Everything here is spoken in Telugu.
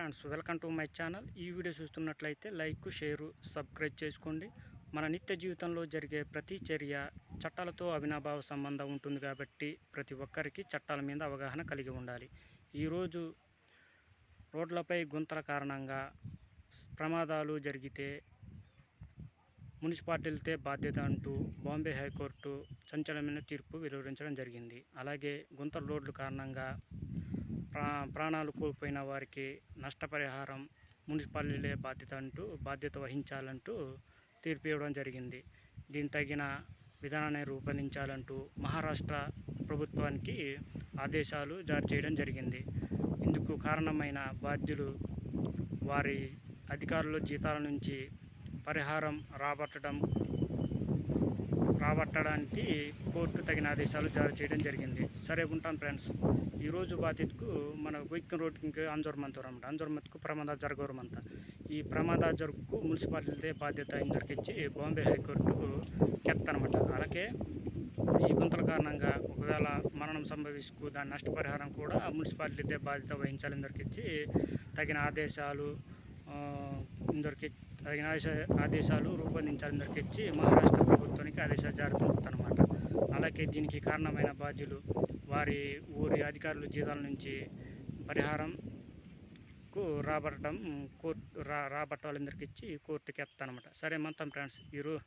Friends welcome to my channel ఈ వీడియో చూస్తున్నట్లయితే లైక్ షేరు సబ్స్క్రైబ్ చేసుకోండి. మన నిత్య జీవితంలో జరిగే ప్రతి చర్య చట్టాలతో అవినాభావ సంబంధం ఉంటుంది కాబట్టి ప్రతి ఒక్కరికి చట్టాల మీద అవగాహన కలిగి ఉండాలి. ఈరోజు రోడ్లపై గుంతల కారణంగా ప్రమాదాలు జరిగితే మున్సిపాలిటీలతే బాధ్యత అంటూ బాంబే హైకోర్టు సంచలనమైన తీర్పు వెలువరించడం జరిగింది. అలాగే గుంతల రోడ్ల కారణంగా ప్రాణాలు కోల్పోయిన వారికి నష్టపరిహారం మున్సిపాలిటీలే బాధ్యత అంటూ బాధ్యత వహించాలంటూ తీర్పు ఇవ్వడం జరిగింది. దీని తగిన విధానాన్ని రూపొందించాలంటూ మహారాష్ట్ర ప్రభుత్వానికి ఆదేశాలు జారీ చేయడం జరిగింది. ఇందుకు కారణమైన బాధ్యులు వారి అధికారుల జీతాల నుంచి పరిహారం రాబట్టడం కట్టడానికి కోర్టు తగిన ఆదేశాలు జారీ చేయడం జరిగింది. సరే ఉంటాం ఫ్రెండ్స్. ఈరోజు బాధితుకు మన వైక్యం రోడ్కి అంజోర్మంతరం అనమాట అంజోర్మంతకు ప్రమాద జరగవరమంత ఈ ప్రమాద జరుగుకు మున్సిపాలిటీ బాధ్యత ఇందరికిచ్చి బాంబే హైకోర్టుకు కెత్తనమాట అలాగే ఈ గుంతల కారణంగా ఒకవేళ మరణం సంభవించుకు దాని నష్టపరిహారం కూడా మున్సిపాలిటీ బాధ్యత వహించాలి ఇందరికిచ్చి తగిన ఆదేశాలు ఇందరికి తగిన ఆదేశాలు రూపొందించాలి ఇందరికిచ్చి మహారాష్ట్ర ప్రభుత్వానికి ఆదేశాలు జారీ అనమాట అలాగే దీనికి కారణమైన బాధ్యులు వారి ఊరి అధికారులు జీతాల నుంచి పరిహారంకు రాబట్టడం కోర్టు రా రాబట్టాలందరికి ఇచ్చి కోర్టుకి ఎత్తానమాట సరే మొత్తం ఫ్రెండ్స్ ఈరోజు